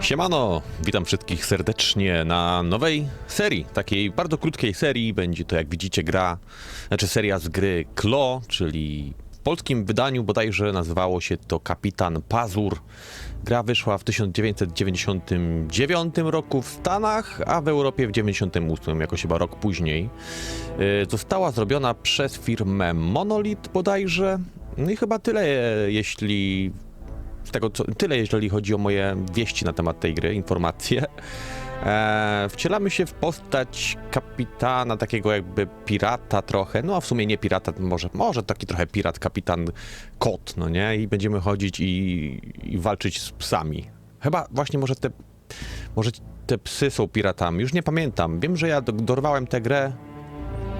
Siemano, witam wszystkich serdecznie na nowej serii, takiej bardzo krótkiej serii. Będzie to, jak widzicie, gra, znaczy seria z gry Klo, czyli w polskim wydaniu bodajże nazywało się to Kapitan Pazur. Gra wyszła w 1999 roku w Stanach, a w Europie w 98, jakoś chyba rok później. Yy, Została zrobiona przez firmę Monolith bodajże. No i chyba tyle, jeśli z tego co, tyle, jeżeli chodzi o moje wieści na temat tej gry, informacje. E, wcielamy się w postać kapitana, takiego jakby pirata trochę, no a w sumie nie pirata, może, może taki trochę pirat, kapitan kot, no nie? I będziemy chodzić i, i walczyć z psami. Chyba właśnie może te, może te psy są piratami, już nie pamiętam. Wiem, że ja do- dorwałem tę grę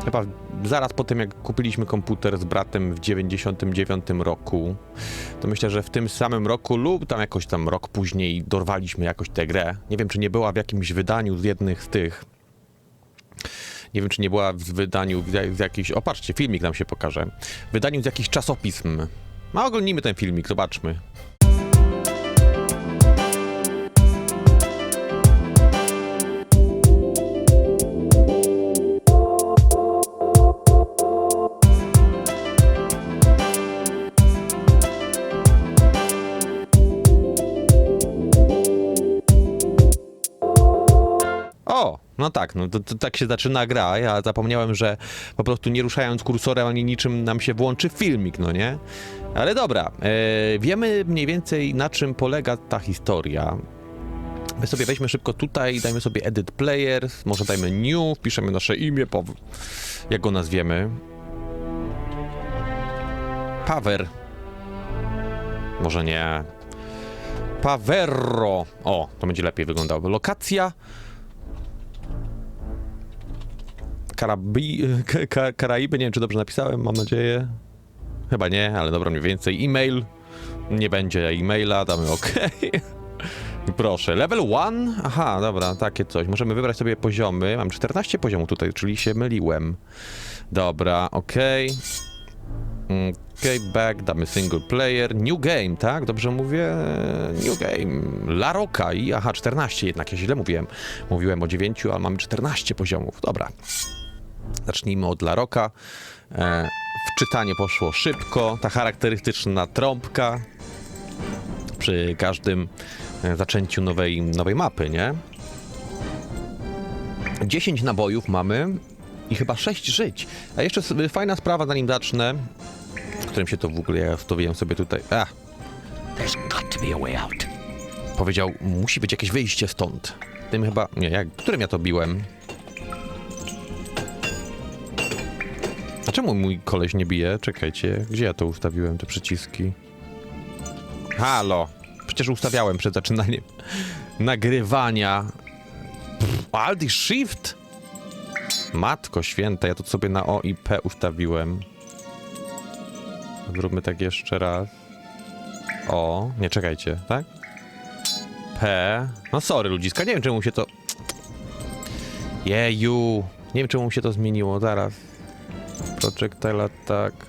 chyba zaraz po tym, jak kupiliśmy komputer z bratem w 99 roku to myślę, że w tym samym roku lub tam jakoś tam rok później dorwaliśmy jakoś tę grę. Nie wiem, czy nie była w jakimś wydaniu z jednych z tych. Nie wiem, czy nie była w wydaniu z jakiejś. O, patrzcie, filmik nam się pokaże. W wydaniu z jakichś czasopism. No, oglądnijmy ten filmik, zobaczmy. No tak, no to, to tak się zaczyna gra. Ja zapomniałem, że po prostu nie ruszając kursorem ani niczym nam się włączy filmik, no nie? Ale dobra, e, wiemy mniej więcej na czym polega ta historia. My sobie weźmy szybko tutaj, dajmy sobie edit player, może dajmy new, wpiszemy nasze imię, po, jak go nazwiemy. Pawer. Może nie. Paverro. O, to będzie lepiej wyglądało. Lokacja. Karabi... Ka- Ka- Karaiby, nie wiem czy dobrze napisałem, mam nadzieję. Chyba nie, ale dobra, mniej więcej. E-mail. Nie będzie e-maila, damy OK. Proszę, level 1? Aha, dobra, takie coś. Możemy wybrać sobie poziomy. Mam 14 poziomów tutaj, czyli się myliłem. Dobra, OK. OK, back, damy single player. New game, tak? Dobrze mówię? New game. La Rocca i aha, 14 jednak, ja źle mówiłem. Mówiłem o 9, ale mamy 14 poziomów. Dobra. Zacznijmy od La Rocca. E, wczytanie poszło szybko. Ta charakterystyczna trąbka przy każdym e, zaczęciu nowej, nowej mapy, nie? 10 nabojów mamy i chyba 6 żyć. A jeszcze fajna sprawa, zanim zacznę, w którym się to w ogóle, ja wstawiłem sobie tutaj. A, There's got to be a way out. powiedział, musi być jakieś wyjście stąd. Tym chyba, nie, jak, którym ja to biłem? A czemu mój koleś nie bije? Czekajcie, gdzie ja to ustawiłem, te przyciski? Halo, przecież ustawiałem przed zaczynaniem nagrywania. Pff, Alt i Shift? Matko święta, ja to sobie na O i P ustawiłem. Zróbmy tak jeszcze raz. O, nie czekajcie, tak? P. No sorry ludziska, nie wiem czemu się to... Jeju. Nie wiem czemu mu się to zmieniło, zaraz. Projectile attack.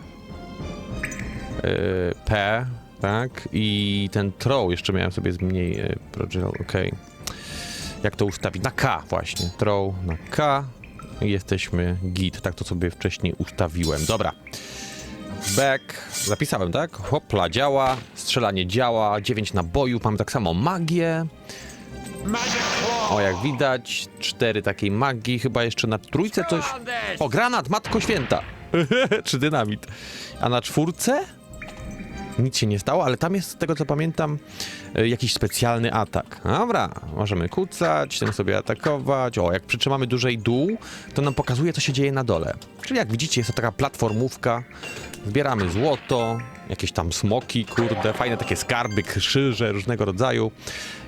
Yy, P, tak? I ten throw jeszcze miałem sobie zmniej... Yy, projectile, okej. Jak to ustawić? Na K właśnie. Throw na K. Jesteśmy git. Tak to sobie wcześniej ustawiłem. Dobra. Back. Zapisałem, tak? Hopla działa, strzelanie działa, 9 nabojów, mamy tak samo magię. O, jak widać, cztery takiej magii, chyba jeszcze na trójce coś... O, granat, matko święta! Czy dynamit. A na czwórce? Nic się nie stało, ale tam jest, z tego co pamiętam, y, jakiś specjalny atak. Dobra, możemy kucać, tym sobie atakować. O, jak przytrzymamy dłużej dół, to nam pokazuje, co się dzieje na dole. Czyli jak widzicie, jest to taka platformówka. Zbieramy złoto, jakieś tam smoki, kurde, fajne takie skarby, krzyże różnego rodzaju.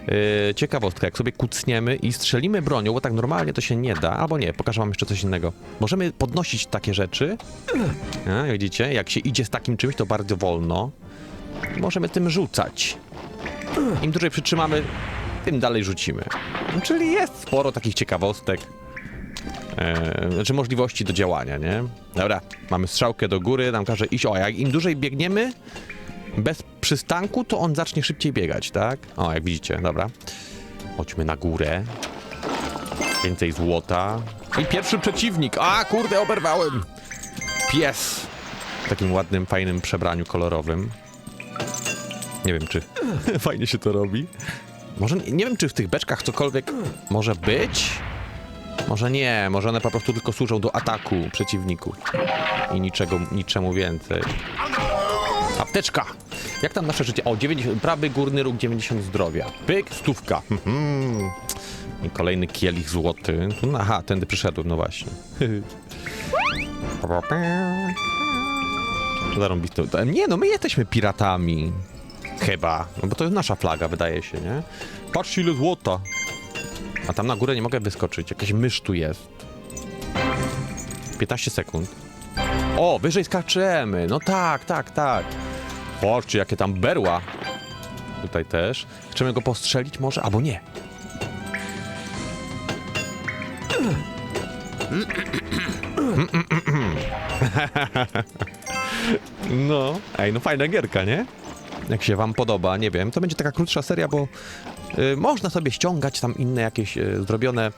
Yy, ciekawostka, jak sobie kucniemy i strzelimy bronią, bo tak normalnie to się nie da, albo nie, pokażę wam jeszcze coś innego. Możemy podnosić takie rzeczy. A, widzicie, jak się idzie z takim czymś, to bardzo wolno. Możemy tym rzucać. Im dłużej przytrzymamy, tym dalej rzucimy. Czyli jest sporo takich ciekawostek. E, znaczy możliwości do działania, nie? Dobra, mamy strzałkę do góry, nam każe iść. O, jak im dłużej biegniemy bez przystanku, to on zacznie szybciej biegać, tak? O, jak widzicie, dobra. Chodźmy na górę. Więcej złota. I pierwszy przeciwnik. A, kurde, oberwałem. Pies. W takim ładnym, fajnym przebraniu kolorowym. Nie wiem, czy fajnie się to robi. Może, nie wiem, czy w tych beczkach cokolwiek może być? Może nie, może one po prostu tylko służą do ataku przeciwników. I niczego, niczemu więcej. Apteczka! Jak tam nasze życie? O, 90, prawy górny róg 90 zdrowia. Pyk, stówka. Mhm. I kolejny kielich złoty. Aha, tędy przyszedłem, no właśnie. Zarąbiste. Nie, no my jesteśmy piratami. Chyba. No bo to jest nasza flaga, wydaje się, nie? Patrzcie ile złota. A tam na górę nie mogę wyskoczyć. Jakaś mysz tu jest. 15 sekund. O, wyżej skaczemy. No tak, tak, tak. Patrzcie, jakie tam berła. Tutaj też. Chcemy go postrzelić może? Albo nie. No, ej, no fajna gierka, nie? Jak się wam podoba, nie wiem, to będzie taka krótsza seria, bo można sobie ściągać tam inne jakieś y, zrobione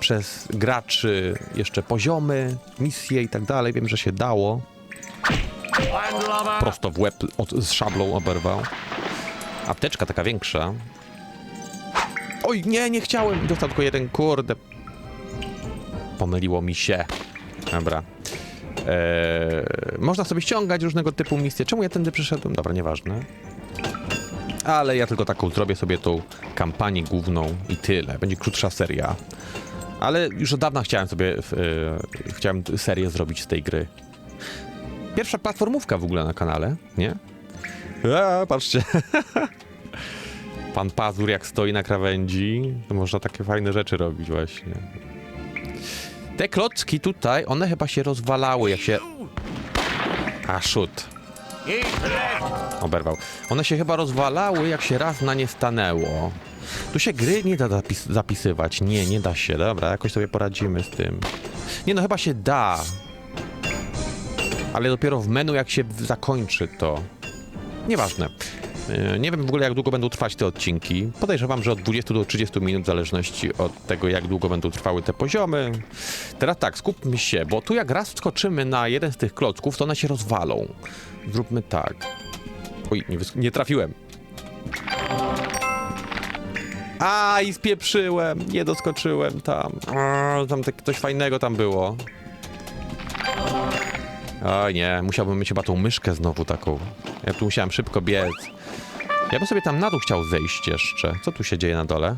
przez graczy jeszcze poziomy, misje i tak dalej. Wiem, że się dało. Prosto w łeb od, z szablą oberwał. Apteczka taka większa. Oj, nie, nie chciałem. Dostał tylko jeden, kurde. Pomyliło mi się. Dobra. Eee, można sobie ściągać różnego typu misje. Czemu ja tędy przyszedłem? Dobra, nieważne. Ale ja tylko taką zrobię sobie tą kampanię główną i tyle. Będzie krótsza seria. Ale już od dawna chciałem sobie e, chciałem serię zrobić z tej gry. Pierwsza platformówka w ogóle na kanale, nie? A, patrzcie. Pan Pazur jak stoi na krawędzi, to można takie fajne rzeczy robić właśnie. Te klocki tutaj, one chyba się rozwalały, jak się... A, szut. Oberwał. One się chyba rozwalały, jak się raz na nie stanęło. Tu się gry nie da zapis zapisywać. Nie, nie da się. Dobra, jakoś sobie poradzimy z tym. Nie no, chyba się da. Ale dopiero w menu, jak się zakończy to. Nieważne. Yy, Nie wiem w ogóle, jak długo będą trwać te odcinki. Podejrzewam, że od 20 do 30 minut, w zależności od tego, jak długo będą trwały te poziomy. Teraz tak, skupmy się, bo tu jak raz wskoczymy na jeden z tych klocków, to one się rozwalą. Zróbmy tak. Oj, nie, nie trafiłem. A i spieprzyłem, nie doskoczyłem tam. Tam tak, coś fajnego tam było. Oj nie, musiałbym mieć chyba tą myszkę znowu taką. Ja tu musiałem szybko biec. Ja bym sobie tam na dół chciał zejść jeszcze. Co tu się dzieje na dole?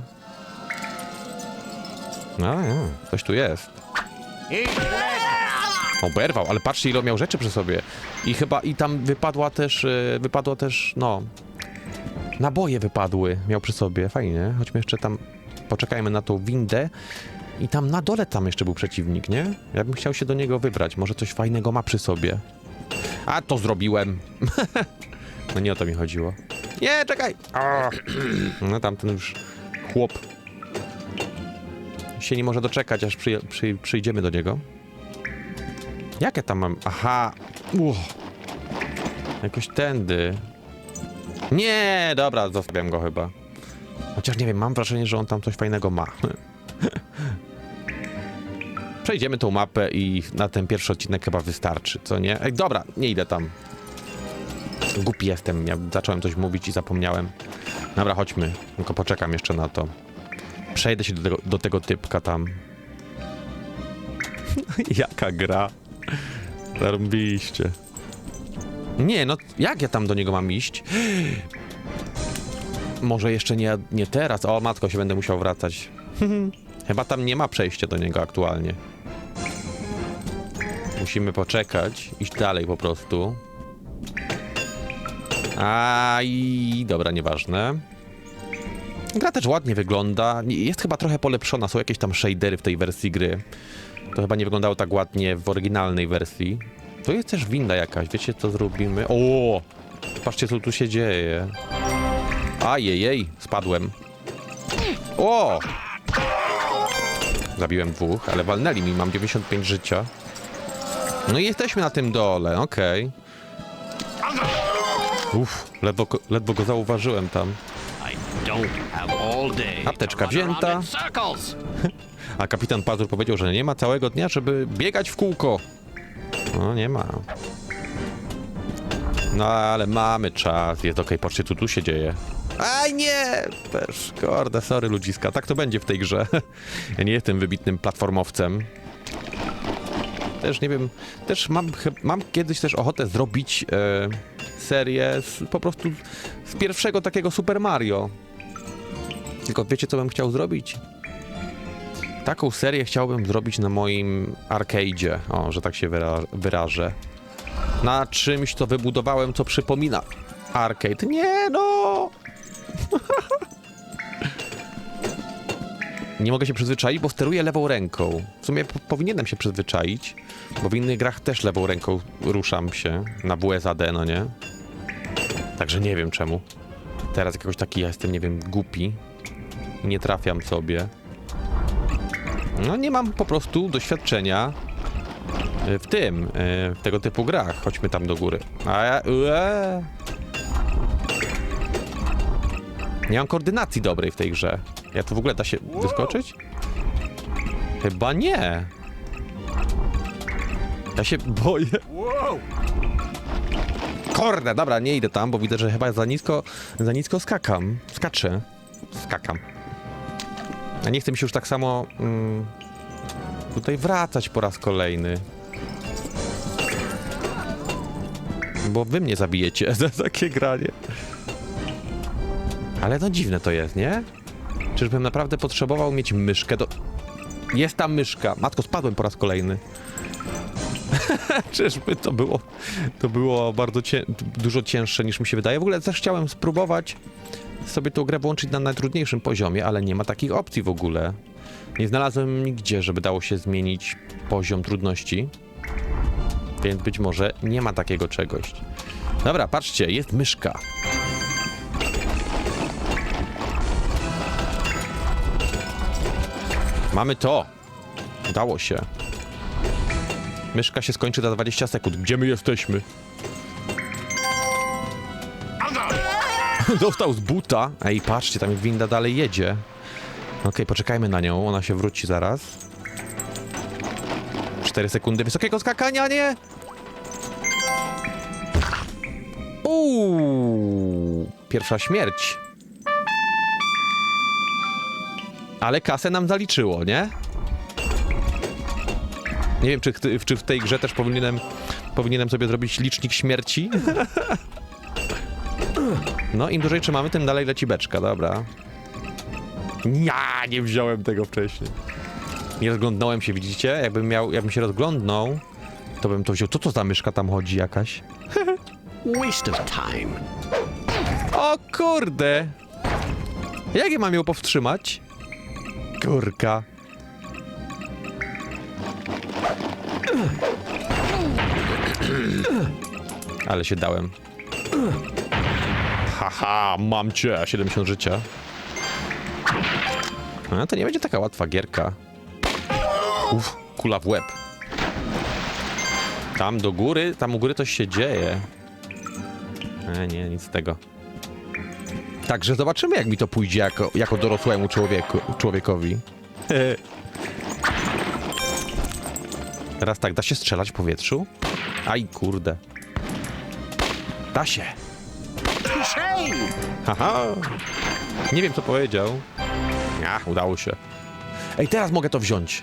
A, nie, coś tu jest. Oberwał, ale patrzcie ile miał rzeczy przy sobie. I chyba, i tam wypadła też, y, wypadła też, no... Naboje wypadły, miał przy sobie, fajnie. Chodźmy jeszcze tam, poczekajmy na tą windę. I tam na dole tam jeszcze był przeciwnik, nie? Ja bym chciał się do niego wybrać, może coś fajnego ma przy sobie. A, to zrobiłem. no nie o to mi chodziło. Nie, czekaj! A. No tamten już chłop się nie może doczekać, aż przyje- przy, przyjdziemy do niego. Jakie tam mam? Aha. Uch. Jakoś tędy. Nie, dobra, zostawiam go chyba. Chociaż nie wiem, mam wrażenie, że on tam coś fajnego ma. Przejdziemy tą mapę i na ten pierwszy odcinek chyba wystarczy, co nie? Ej, dobra, nie idę tam. Głupi jestem, ja zacząłem coś mówić i zapomniałem. Dobra, chodźmy. Tylko poczekam jeszcze na to. Przejdę się do tego, do tego typka tam. Jaka gra. Zarąbiście. Nie, no jak ja tam do niego mam iść? Może jeszcze nie, nie teraz. O, matko, się będę musiał wracać. Chyba tam nie ma przejścia do niego aktualnie. Musimy poczekać, iść dalej po prostu. A i dobra, nieważne. Gra też ładnie wygląda. Jest chyba trochę polepszona. Są jakieś tam shadery w tej wersji gry. To chyba nie wyglądało tak ładnie w oryginalnej wersji. To jest też winda jakaś. Wiecie, co zrobimy? O! Patrzcie, co tu się dzieje. Ajejej, spadłem. O! Zabiłem dwóch, ale walnęli mi, mam 95 życia. No i jesteśmy na tym dole, okej. Uff, ledwo, ledwo go zauważyłem tam. Apteczka wzięta. A kapitan Pazur powiedział, że nie ma całego dnia, żeby biegać w kółko. No, nie ma. No, ale mamy czas. Jest okej, patrzcie, co tu się dzieje. Aj, nie! Też, kurde, sorry ludziska. Tak to będzie w tej grze. Ja nie jestem wybitnym platformowcem. Też nie wiem, też mam, mam kiedyś też ochotę zrobić e, serię z, po prostu z pierwszego takiego Super Mario. Tylko wiecie, co bym chciał zrobić? Taką serię chciałbym zrobić na moim arcade'zie, o, że tak się wyra wyrażę. Na czymś, co wybudowałem, co przypomina arcade. Nie no! Nie mogę się przyzwyczaić, bo steruję lewą ręką. W sumie po powinienem się przyzwyczaić, bo w innych grach też lewą ręką ruszam się na WSAD, no nie? Także nie wiem czemu. Teraz jakoś taki ja jestem, nie wiem, głupi. Nie trafiam sobie. No nie mam po prostu doświadczenia y, w tym, y, w tego typu grach. Chodźmy tam do góry. A ja... Ue. Nie mam koordynacji dobrej w tej grze. Ja tu w ogóle da się wyskoczyć? Chyba nie. Ja się boję. Kurde, dobra, nie idę tam, bo widzę, że chyba za nisko, za nisko skakam. Skaczę. Skakam. A nie chcę mi się już tak samo mm, tutaj wracać po raz kolejny. Bo wy mnie zabijecie za takie granie. Ale no dziwne to jest, nie? Czyżbym naprawdę potrzebował mieć myszkę do... Jest tam myszka. Matko, spadłem po raz kolejny. Czyżby to było... To było bardzo cię... dużo cięższe niż mi się wydaje. W ogóle też chciałem spróbować sobie tą grę włączyć na najtrudniejszym poziomie, ale nie ma takich opcji w ogóle. Nie znalazłem nigdzie, żeby dało się zmienić poziom trudności. Więc być może nie ma takiego czegoś. Dobra, patrzcie, jest myszka. Mamy to. Udało się. Myszka się skończy za 20 sekund. Gdzie my jesteśmy? Dostał z buta. Ej, patrzcie, tam winda dalej jedzie. Okej, poczekajmy na nią, ona się wróci zaraz. 4 sekundy wysokiego skakania, nie? Uuu, pierwsza śmierć. Ale kasę nam zaliczyło, nie? Nie wiem, czy, czy w tej grze też powinienem, powinienem sobie zrobić licznik śmierci. No, im dłużej trzymamy, tym dalej leci beczka, dobra. Ja nie wziąłem tego wcześniej. Nie rozglądnąłem się, widzicie? Jakbym miał, jakbym się rozglądnął, to bym to wziął. Co to za myszka tam chodzi jakaś? Waste of time. O kurde! Jak ja mam ją powstrzymać? Kurka. Ale się dałem. Haha, mam cię! 70 życia. A, to nie będzie taka łatwa gierka. Uff, kula w łeb. Tam do góry, tam u góry coś się dzieje. E, nie, nic z tego. Także zobaczymy, jak mi to pójdzie jako, jako dorosłemu człowieku, człowiekowi. Teraz tak, da się strzelać w powietrzu? Aj, kurde. Da się. Haha. Nie wiem, co powiedział. Ach, udało się. Ej, teraz mogę to wziąć.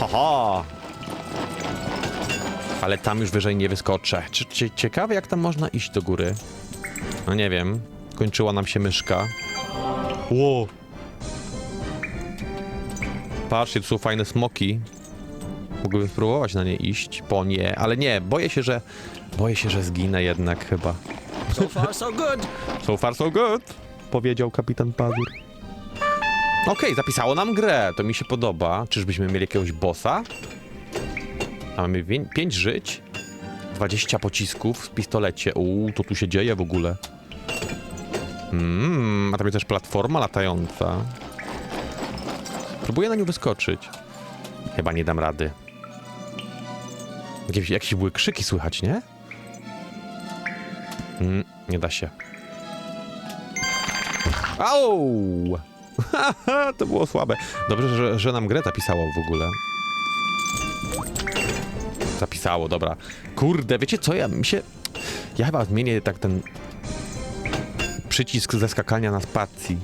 Haha. Ale tam już wyżej nie wyskoczę. Cie- ciekawe, jak tam można iść do góry. No nie wiem. Kończyła nam się myszka. Ło. Patrzcie, tu są fajne smoki. Mógłbym spróbować na nie iść. Po nie, ale nie, boję się, że... Boję się, że zginę jednak chyba. So far, so good. So far so good, powiedział kapitan Pazur. Okej, zapisało nam grę, to mi się podoba. Czyżbyśmy mieli jakiegoś bossa? A mamy 5 żyć, 20 pocisków w pistolecie. Uuu, to tu się dzieje w ogóle. Mmm, a tam jest też platforma latająca. Próbuję na nią wyskoczyć. Chyba nie dam rady. Jakieś, jakieś były krzyki słychać, nie? Mm, nie da się. Au! To było słabe. Dobrze, że, że nam Greta pisało w ogóle. Zapisało, dobra. Kurde, wiecie co, ja mi się... Ja chyba zmienię tak ten przycisk ze skakania na spacji.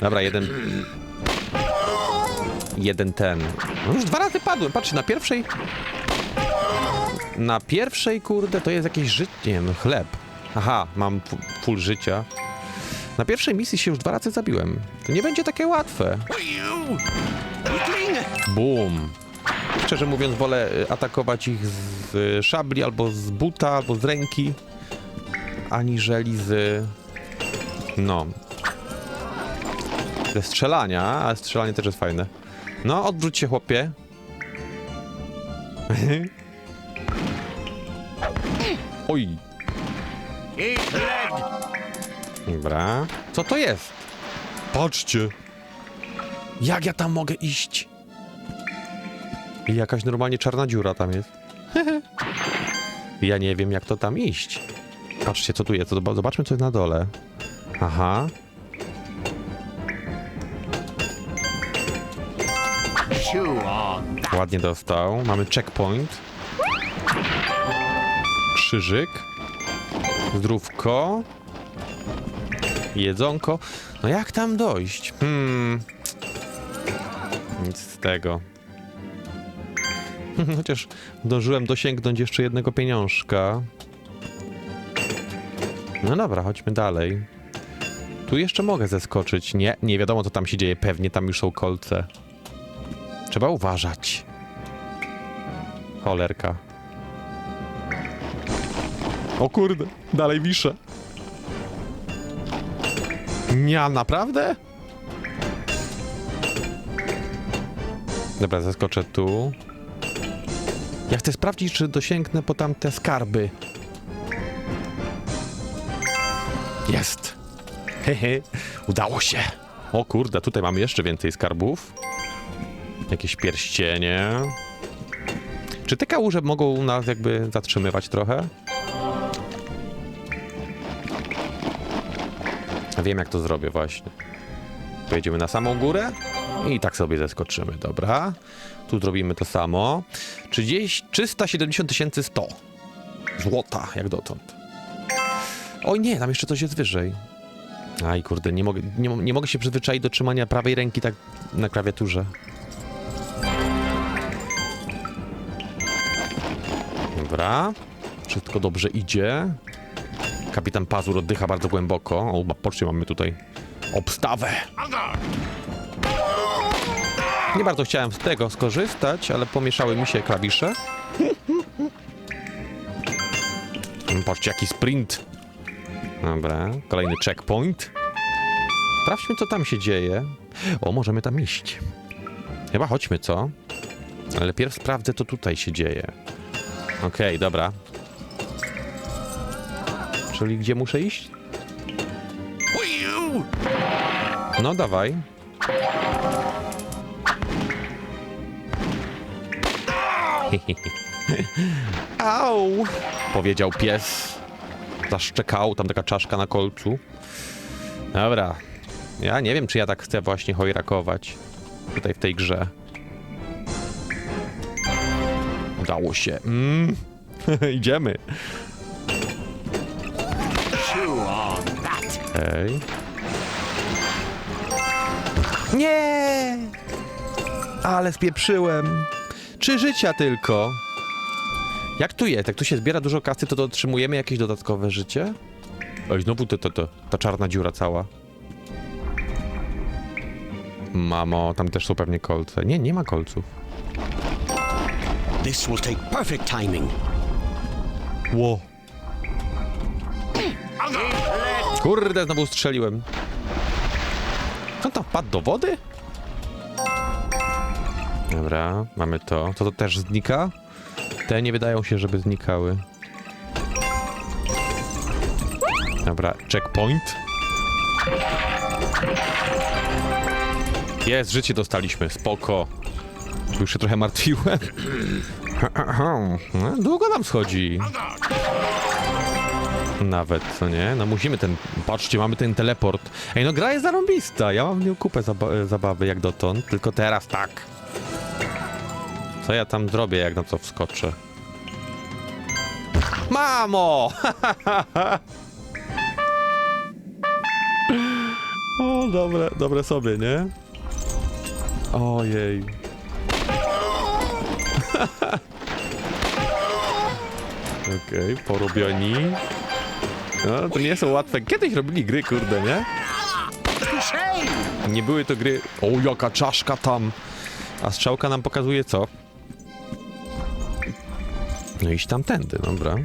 Dobra, jeden... Jeden ten. No już dwa razy padłem, patrzcie, na pierwszej... Na pierwszej, kurde, to jest jakieś życie, nie chleb. Aha, mam fu- full życia. Na pierwszej misji się już dwa razy zabiłem. To nie będzie takie łatwe. Boom. Szczerze mówiąc, wolę y, atakować ich z szabli, albo z buta, albo z ręki, aniżeli z... No. Ze strzelania, ale strzelanie też jest fajne. No, odwróć się, chłopie. Oj. Lead! Dobra. Co to jest? Patrzcie. Jak ja tam mogę iść? I jakaś normalnie czarna dziura tam jest. ja nie wiem, jak to tam iść. Patrzcie, co tu jest. Zob- Zobaczmy, co jest na dole. Aha. Ładnie dostał. Mamy checkpoint. Krzyżyk. Zdrówko. Jedzonko. No jak tam dojść? Hmm. Nic z tego. Chociaż zdążyłem dosięgnąć jeszcze jednego pieniążka. No dobra, chodźmy dalej. Tu jeszcze mogę zeskoczyć. Nie, nie wiadomo co tam się dzieje. Pewnie tam już są kolce. Trzeba uważać. Cholerka. O kurde, dalej wiszę. Nie, naprawdę? Dobra, zaskoczę tu. Ja chcę sprawdzić, czy dosięgnę po tamte skarby. Jest. Hehe, udało się. O kurde, tutaj mamy jeszcze więcej skarbów. Jakieś pierścienie. Czy te kałuże mogą nas jakby zatrzymywać trochę? Wiem jak to zrobię właśnie. Pojedziemy na samą górę i tak sobie zeskoczymy, dobra. Tu zrobimy to samo. 30, 370 100 złota, jak dotąd. Oj nie, tam jeszcze coś jest wyżej. Aj kurde, nie mogę, nie, nie mogę się przyzwyczaić do trzymania prawej ręki tak na klawiaturze. Dobra. Wszystko dobrze idzie. Kapitan Pazur oddycha bardzo głęboko. O, patrzcie, mamy tutaj obstawę. Nie bardzo chciałem z tego skorzystać, ale pomieszały mi się klawisze. Patrzcie, jaki sprint. Dobra, kolejny checkpoint. Sprawdźmy, co tam się dzieje. O, możemy tam iść. Chyba chodźmy, co? Ale pierw sprawdzę, co tutaj się dzieje. Okej, dobra. Czyli gdzie muszę iść? No, dawaj. Au! Powiedział pies. Zaszczekał, tam taka czaszka na kolcu. Dobra. Ja nie wiem, czy ja tak chcę właśnie hojrakować. Tutaj w tej grze. Udało się. Mm. Idziemy. That. Ej. Nie! Ale spieprzyłem. Trzy życia tylko. Jak tu jest? Jak tu się zbiera dużo kasy, to, to otrzymujemy jakieś dodatkowe życie? Oj, znowu to, to, to, ta czarna dziura cała. Mamo, tam też są pewnie kolce. Nie, nie ma kolców. This will take perfect timing. Ło. Kurde, znowu strzeliłem. Co tam wpadł do wody? Dobra, mamy to. To to też znika? Te nie wydają się, żeby znikały. Dobra, checkpoint. Jest, życie dostaliśmy, spoko. Już się trochę martwiłem. No, długo nam schodzi. Nawet, co nie? No musimy ten... Patrzcie, mamy ten teleport. Ej, no gra jest zarąbista. Ja mam w nią kupę zaba zabawy jak dotąd, tylko teraz tak. Co ja tam zrobię, jak na to wskoczę? Mamo! o, dobre, dobre sobie, nie? Ojej. Okej, porobioni. No, to nie są łatwe. Kiedyś robili gry, kurde, nie? Nie były to gry. O, jaka czaszka tam! A strzałka nam pokazuje co? No iść tamtędy, dobra.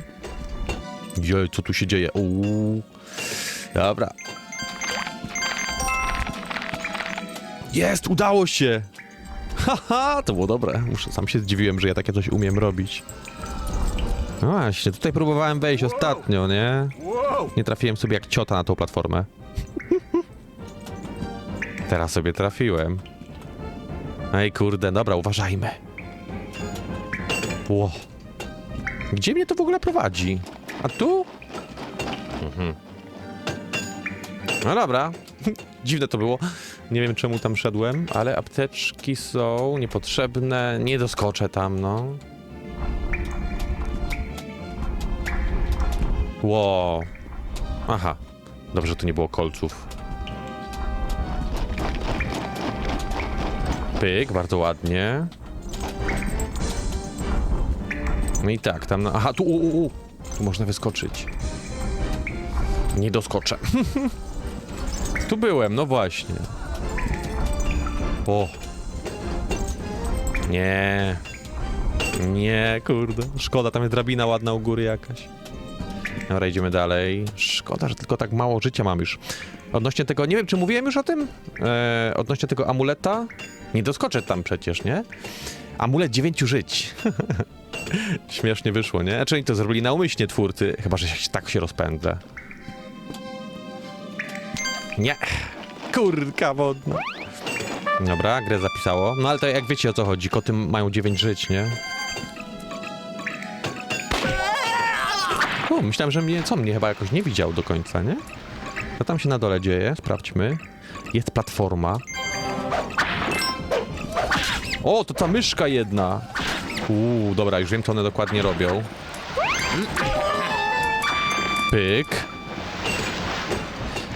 Jej, co tu się dzieje? Uuu. Dobra. Jest, udało się! Haha, to było dobre. Muszę, sam się zdziwiłem, że ja takie coś umiem robić. No właśnie, tutaj próbowałem wejść ostatnio, nie? Nie trafiłem sobie jak ciota na tą platformę. Teraz sobie trafiłem. Ej, kurde, dobra, uważajmy. Ło. Gdzie mnie to w ogóle prowadzi? A tu? Mhm. No dobra. Dziwne to było. Nie wiem czemu tam szedłem, ale apteczki są niepotrzebne. Nie doskoczę tam, no. Ło. Aha. Dobrze, tu nie było kolców. Pyk, bardzo ładnie. No i tak, tam na... Aha, tu, u, u, u. tu można wyskoczyć. Nie doskoczę. tu byłem, no właśnie. O. Nie. Nie, kurde. Szkoda, tam jest drabina ładna u góry jakaś. Dobra, idziemy dalej. Szkoda, że tylko tak mało życia mam już. Odnośnie tego, nie wiem, czy mówiłem już o tym? Eee, odnośnie tego amuleta? Nie doskoczę tam przecież, nie? Amulet dziewięciu żyć. Śmiesznie wyszło, nie? Znaczy oni to zrobili naumyślnie twórcy, chyba, że się, tak się rozpędzę. Nie. Kurka wodna. Dobra, grę zapisało. No ale to jak wiecie o co chodzi, koty mają 9 żyć, nie? O, myślałem, że mnie, co mnie chyba jakoś nie widział do końca, nie? Co tam się na dole dzieje? Sprawdźmy. Jest platforma. O, to ta myszka jedna. Uuu, dobra, już wiem, co one dokładnie robią. Pyk.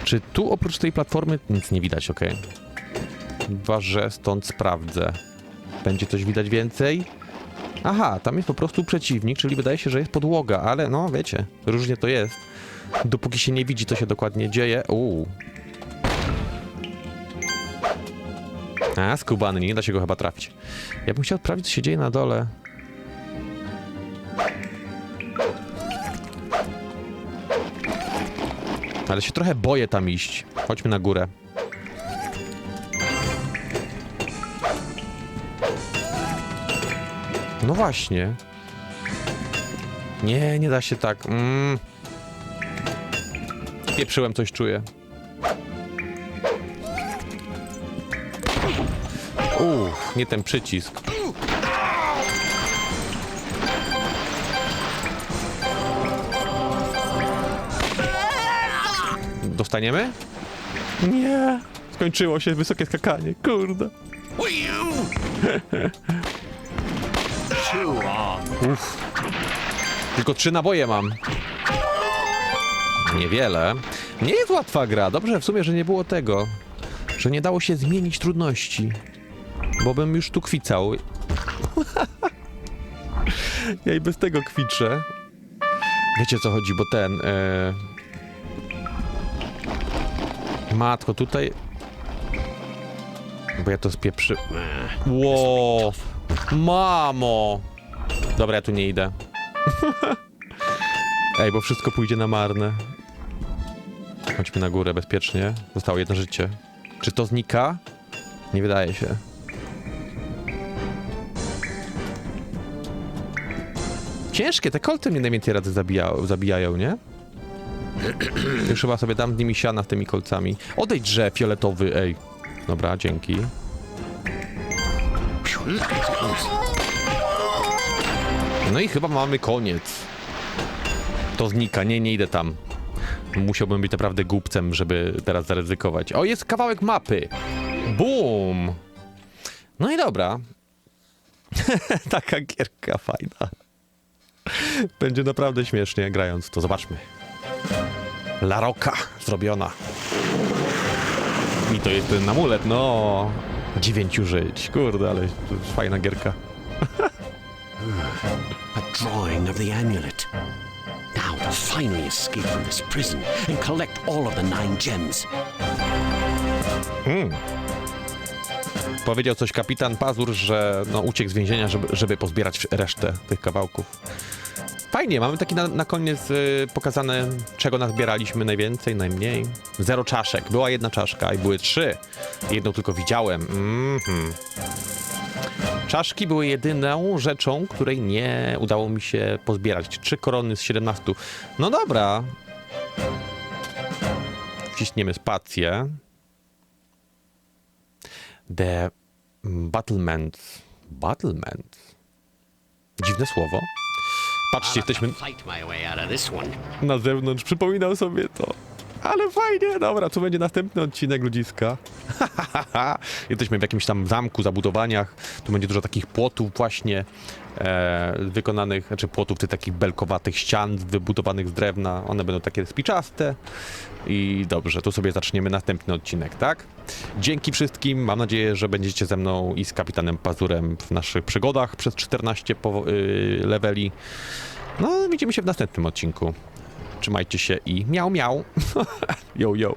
Czy tu oprócz tej platformy nic nie widać, okej. Chyba, że stąd sprawdzę. Będzie coś widać więcej? Aha, tam jest po prostu przeciwnik, czyli wydaje się, że jest podłoga, ale no wiecie, różnie to jest. Dopóki się nie widzi, co się dokładnie dzieje. Uuu. A, skubany, nie da się go chyba trafić. Ja bym chciał sprawdzić, co się dzieje na dole. Ale się trochę boję tam iść. Chodźmy na górę. No właśnie. Nie, nie da się tak. Mm. Pieprzyłem, coś czuję. Uff, nie ten przycisk. Dostaniemy? Nie. Skończyło się wysokie skakanie, kurde. Uff. Tylko trzy naboje mam. Niewiele. Nie jest łatwa gra. Dobrze w sumie, że nie było tego. Że nie dało się zmienić trudności. Bo bym już tu kwicał. ja i bez tego kwiczę. Wiecie co chodzi, bo ten... E... Matko, tutaj... Bo ja to spieprzy... Ło! Mamo! Dobra, ja tu nie idę. Ej, bo wszystko pójdzie na marne. Chodźmy na górę bezpiecznie. Zostało jedno życie. Czy to znika? Nie wydaje się. Ciężkie, te kolce mnie najwięcej razy zabijają, nie? Już chyba sobie dam z nimi siana tymi kolcami. Odejdź, że fioletowy, ej. Dobra, dzięki. No i chyba mamy koniec. To znika, nie, nie idę tam. Musiałbym być naprawdę głupcem, żeby teraz zaryzykować. O, jest kawałek mapy! Boom! No i dobra. Taka gierka fajna. Będzie naprawdę śmiesznie grając to. Zobaczmy. La Rocca zrobiona. I to jest ten amulet, no. Dziewięciu żyć. Kurde, ale fajna gierka. A drawing of the amulet. Now to finally escape from this prison and collect all of the nine gems. Powiedział coś kapitan Pazur, że no, uciekł z więzienia, żeby, żeby pozbierać resztę tych kawałków. Fajnie, mamy taki na, na koniec y, pokazane, czego nazbieraliśmy najwięcej, najmniej. Zero czaszek. Była jedna czaszka i były trzy. Jedną tylko widziałem. Mhm. Czaszki były jedyną rzeczą, której nie udało mi się pozbierać. Trzy korony z 17. No dobra. Wciśniemy spację. The Battlements. Battlements? Dziwne słowo. Patrzcie, jesteśmy na zewnątrz, przypominał sobie to. Ale fajnie, dobra, tu będzie następny odcinek ludziska. Jesteśmy w jakimś tam zamku, zabudowaniach. Tu będzie dużo takich płotów właśnie e, wykonanych, znaczy płotów tych takich belkowatych ścian wybudowanych z drewna. One będą takie spiczaste. I dobrze, tu sobie zaczniemy następny odcinek, tak? Dzięki wszystkim. Mam nadzieję, że będziecie ze mną i z kapitanem Pazurem w naszych przygodach przez 14 po, y, leveli. No, widzimy się w następnym odcinku. Trzymajcie się i miał, miał. yo, yo.